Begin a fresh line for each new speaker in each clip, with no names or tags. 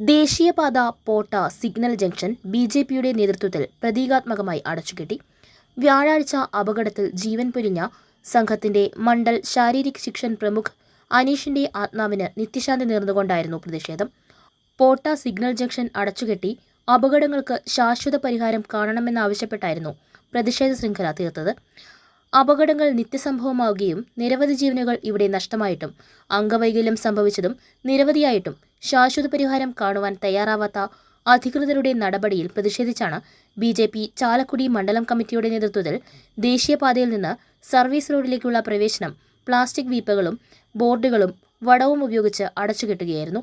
ദേശീയപാത Potta signal junction B J പിയുടെ നേതൃത്വത്തിൽ പ്രതീകാത്മകമായി അടച്ചുകെട്ടി. വ്യാഴാഴ്ച അപകടത്തിൽ ജീവൻ പൊലിഞ്ഞ സംഘത്തിന്റെ മണ്ഡൽ ശാരീരിക് ശിക്ഷൻ പ്രമുഖ് അനീഷിന്റെ ആത്മാവിന് നിത്യശാന്തി നേർന്നുകൊണ്ടായിരുന്നു പ്രതിഷേധം. പോട്ട സിഗ്നൽ ജംഗ്ഷൻ അടച്ചുകെട്ടി അപകടങ്ങൾക്ക് ശാശ്വത പരിഹാരം കാണണമെന്നാവശ്യപ്പെട്ടായിരുന്നു പ്രതിഷേധ ശൃംഖല തീർത്തത്. അപകടങ്ങൾ നിത്യസംഭവമാവുകയും നിരവധി ജീവനുകൾ ഇവിടെ നഷ്ടമായിട്ടും അംഗവൈകല്യം സംഭവിച്ചതും നിരവധിയായിട്ടും ശാശ്വത പരിഹാരം കാണുവാൻ തയ്യാറാവാത്ത അധികൃതരുടെ നടപടിയിൽ പ്രതിഷേധിച്ചാണ് ബി ജെ പി ചാലക്കുടി മണ്ഡലം കമ്മിറ്റിയുടെ നേതൃത്വത്തിൽ ദേശീയപാതയിൽ നിന്ന് സർവീസ് റോഡിലേക്കുള്ള പ്രവേശനം പ്ലാസ്റ്റിക് വീപ്പകളും ബോർഡുകളും വടവും ഉപയോഗിച്ച് അടച്ചുകെട്ടുകയായിരുന്നു.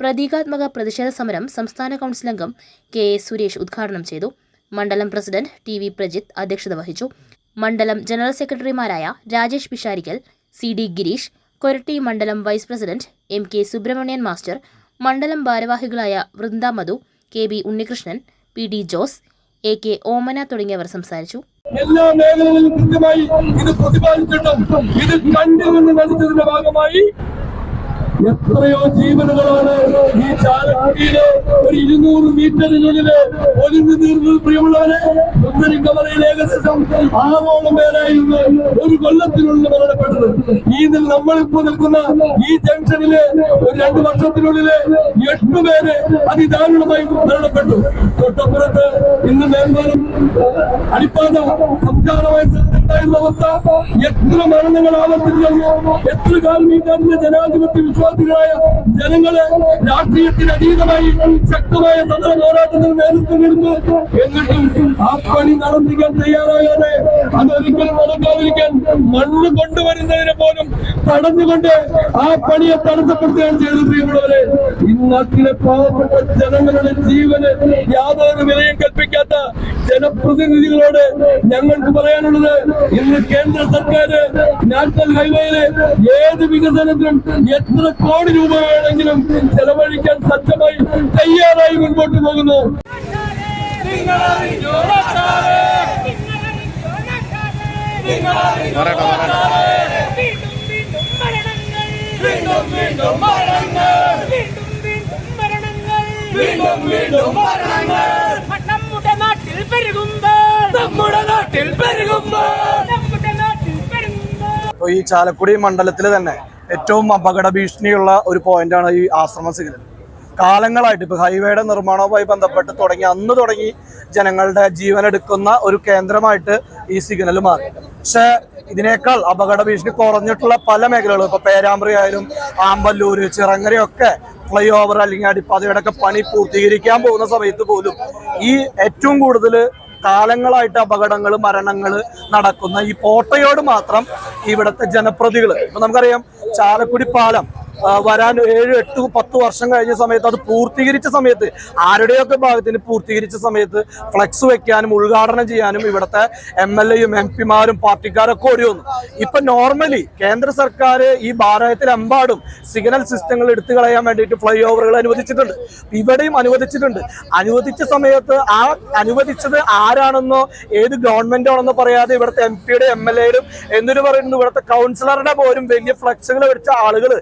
പ്രതീകാത്മക പ്രതിഷേധ സമരം സംസ്ഥാന കൗൺസിൽ അംഗം കെ എ സുരേഷ് ഉദ്ഘാടനം ചെയ്തു. മണ്ഡലം പ്രസിഡന്റ് ടി വി പ്രജിത്ത് അധ്യക്ഷത വഹിച്ചു. മണ്ഡലം ജനറൽ സെക്രട്ടറിമാരായ രാജേഷ് പിഷാരിക്കൽ സി ഡി ഗിരീഷ് കൊരട്ടി മണ്ഡലം vice president M K Subramanian master മണ്ഡലം ഭാരവാഹികളായ Vrinda Madhu K B Unnikrishnan P D Jose A K Omana തുടങ്ങിയവർ സംസാരിച്ചു.
എല്ലാ മേഖലകളിലും കൃത്യമായി ഇത് പ്രതിപാദിച്ചിട്ടും ഇത് കണ്ടുകൊണ്ട് നടത്തിയതിന്റെ ഭാഗമായി എത്രയോ ജീവനുകളാണ് ഈ ചാലക്കുടിയിലെ ഒരു ഇരുന്നൂറ് മീറ്ററിനുള്ളിൽ ഒലിഞ്ഞു തീർന്നത് പ്രിയമുള്ളവരെ സുന്ദരി കമലയിൽ ഏകദേശം ആറോളം പേരായിരുന്നു ഒരു കൊല്ലത്തിനുള്ളിൽ മരണപ്പെട്ടത്. ഈ നമ്മളിപ്പോ നിൽക്കുന്ന ഈ ജംഗ്ഷനിൽ ഒരു രണ്ട് വർഷത്തിനുള്ളിൽ എട്ട് പേര് അതിദാരുണമായി മരണപ്പെട്ടു. തൊട്ടപ്പുറത്ത് ഇന്ന് മേൽമാനം അടിപ്പാത സംസ്ഥാനമായി അവസ്ഥ. എത്ര മരണങ്ങൾ ആവർത്തിച്ചു എത്ര കാലം ഈ ജനാധിപത്യ വിശ്വാസികളായ ജനങ്ങളെ രാഷ്ട്രീയത്തിന് അതീതമായി ശക്തമായ സമര പോരാട്ടത്തിന് നേതൃത്വം കൊടുത്തു എന്നിട്ടും ആ പണി നടത്തിക്കാൻ തയ്യാറാകാതെ അതൊരിക്കലും നടക്കാതിരിക്കാൻ മണ്ണ് കൊണ്ടുവരുന്നതിനെ പോലും തടഞ്ഞുകൊണ്ട് ആ പണിയെ തടസ്സപ്പെടുത്തുകയാണ് ചെയ്തത് പ്രിയമുള്ളവരെ. ഇന്നത്തിലെ പാവപ്പെട്ട ജനങ്ങളുടെ ജീവന് യാതൊരു വിലയും കൽപ്പിക്കാത്ത ജനപ്രതിനിധികളോട് ഞങ്ങൾക്ക് പറയാനുള്ളത് ഇന്ന് കേന്ദ്ര സർക്കാർ നാഷണൽ ഹൈവേയിലെ ഏത് വികസനത്തിനും എത്ര കോടി രൂപ വേണമെങ്കിലും ചെലവഴിക്കാൻ സജ്ജമായി തയ്യാറായി മുൻപോട്ട് പോകുന്നു.
നമ്മുടെ നാട്ടിൽ പെരുകുമ്പോൾ നമ്മുടെ നാട്ടിൽ പെരുകുമ്പോൾ
ഈ ചാലക്കുടി മണ്ഡലത്തിൽ തന്നെ ഏറ്റവും അപകട ഭീഷണിയുള്ള ഒരു പോയിന്റാണ് ഈ ആശ്രമ സിഗ്നൽ കാലങ്ങളായിട്ട് ഇപ്പോൾ ഹൈവേയുടെ നിർമ്മാണവുമായി ബന്ധപ്പെട്ട് തുടങ്ങി അന്ന് തുടങ്ങി ജനങ്ങളുടെ ജീവനെടുക്കുന്ന ഒരു കേന്ദ്രമായിട്ട് ഈ സിഗ്നൽ മാറി. പക്ഷേ ഇതിനേക്കാൾ അപകട ഭീഷണി കുറഞ്ഞിട്ടുള്ള പല മേഖലകളും ഇപ്പോൾ പേരാമ്പ്രി ആയാലും ആമ്പല്ലൂര് ചിറങ്ങരയൊക്കെ ഫ്ലൈ ഓവർ അല്ലെങ്കിൽ അടിപ്പാതയുടെ ഒക്കെ പണി പൂർത്തീകരിക്കാൻ പോകുന്ന സമയത്ത് പോലും ഈ ഏറ്റവും കൂടുതൽ കാലങ്ങളായിട്ട് അപകടങ്ങൾ മരണങ്ങൾ നടക്കുന്ന ഈ കോട്ടയോട് മാത്രം ഇവിടുത്തെ ജനപ്രതികൾ ഇപ്പൊ നമുക്കറിയാം ചാലക്കുടി പാലം വരാൻ ഏഴ് എട്ട് പത്ത് വർഷം കഴിഞ്ഞ സമയത്ത് അത് പൂർത്തീകരിച്ച സമയത്ത് ആരുടെയൊക്കെ ഭാഗത്തിന് പൂർത്തീകരിച്ച സമയത്ത് ഫ്ലെക്സ് വെക്കാനും ഉദ്ഘാടനം ചെയ്യാനും ഇവിടുത്തെ എം എൽ എയും എം പിമാരും പാർട്ടിക്കാരൊക്കെ ഓടി വന്നു. ഇപ്പൊ നോർമലി കേന്ദ്ര സർക്കാർ ഈ ഭാരതത്തിലെമ്പാടും സിഗ്നൽ സിസ്റ്റങ്ങൾ എടുത്തു കളയാൻ വേണ്ടിയിട്ട് ഫ്ലൈ ഓവറുകൾ അനുവദിച്ചിട്ടുണ്ട്. ഇവിടെയും അനുവദിച്ചിട്ടുണ്ട്. അനുവദിച്ച സമയത്ത് ആ അനുവദിച്ചത് ആരാണെന്നോ ഏത് ഗവൺമെന്റ് ആണെന്നോ പറയാതെ ഇവിടുത്തെ എം പിയുടെ എം എൽ എയുടെ എന്നിട്ട് പറയുന്നത് ഇവിടുത്തെ കൗൺസിലറുടെ പോലും വലിയ ഫ്ലക്സുകൾ വെച്ച ആളുകൾ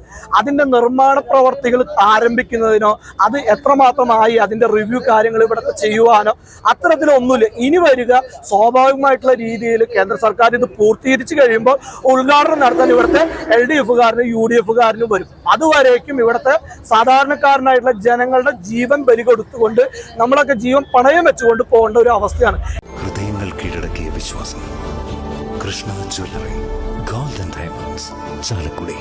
അതിന്റെ നിർമ്മാണ പ്രവർത്തികൾ ആരംഭിക്കുന്നതിനോ അത് എത്രമാത്രമായി അതിന്റെ റിവ്യൂ കാര്യങ്ങൾ ഇവിടുത്തെ ചെയ്യുവാനോ അത്തരത്തിലൊന്നുമില്ല. ഇനി വരിക സ്വാഭാവികമായിട്ടുള്ള രീതിയിൽ കേന്ദ്ര സർക്കാർ ഇത് പൂർത്തീകരിച്ചു കഴിയുമ്പോൾ ഉദ്ഘാടനം നടത്താൻ ഇവിടുത്തെ എൽ ഡി എഫുകാരനും യു ഡി എഫുകാരനും വരും. അതുവരേക്കും ഇവിടുത്തെ സാധാരണക്കാരനായിട്ടുള്ള ജനങ്ങളുടെ ജീവൻ ബലി കൊടുത്തുകൊണ്ട് നമ്മളൊക്കെ ജീവൻ പണയം വെച്ചുകൊണ്ട് പോകേണ്ട ഒരു അവസ്ഥയാണ്.
ഹൃദയങ്ങൾ കീഴടക്കിയ വിശ്വാസം. Krishna jewellery golden diamonds Chalakudy.